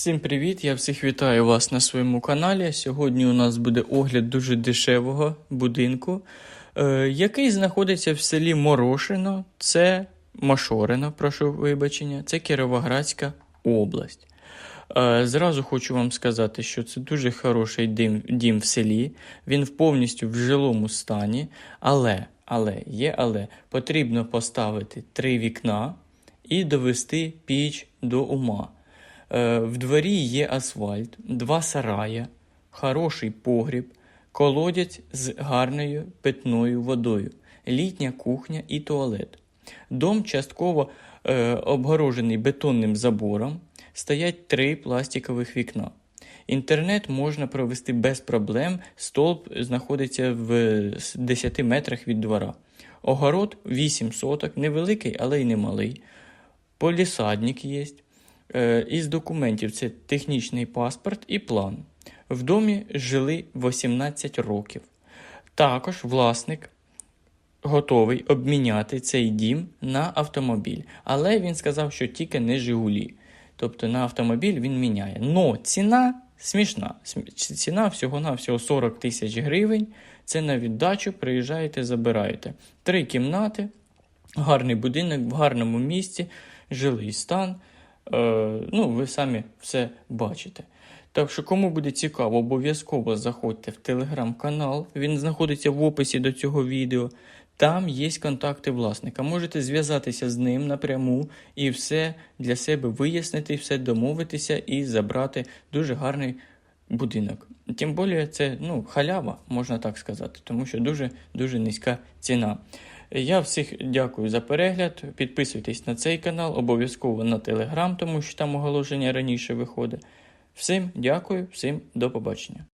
Всім привіт! Я всіх вітаю вас на своєму каналі. Сьогодні у нас буде огляд дуже дешевого будинку, е, який знаходиться в селі Морошино. Це Машорино, прошу вибачення, це Кіровоградська область. Е, Зразу хочу вам сказати, що це дуже хороший дім, дім в селі. Він повністю в жилому стані, але, але, є але, потрібно поставити три вікна і довести піч до ума. Е, В дворі є асфальт, два сарая, хороший погріб, колодязь з гарною питною водою, літня кухня і туалет. Дом частково е, обгорожений бетонним забором, стоять три пластикових вікна. Інтернет можна провести без проблем, столб знаходиться в 10 метрах від двора. Огород 8 соток, невеликий, але й не малий. Полісадник є. Е, Із документів це технічний паспорт і план. В домі жили 18 років. Також власник готовий обміняти цей дім на автомобіль. Але він сказав, що тільки не Жигулі. Тобто на автомобіль він міняє. Но ціна смішна. Ціна всього-навсього 40 тисяч гривень. Це на віддачу, приїжджаєте, забираєте. Три кімнати, гарний будинок в гарному місці, жилий стан. Е, ну, ви самі все бачите. Так що, кому буде цікаво, обов'язково заходьте в телеграм-канал. Він знаходиться в описі до цього відео. Там є контакти власника. Можете зв'язатися з ним напряму і все для себе вияснити, все домовитися і забрати дуже гарний будинок. Тим більше це ну, халява, можна так сказати, тому що дуже дуже низька ціна. Я всіх дякую за перегляд. Підписуйтесь на цей канал, обов'язково на телеграм, тому що там оголошення раніше виходить. Всім дякую, всім до побачення.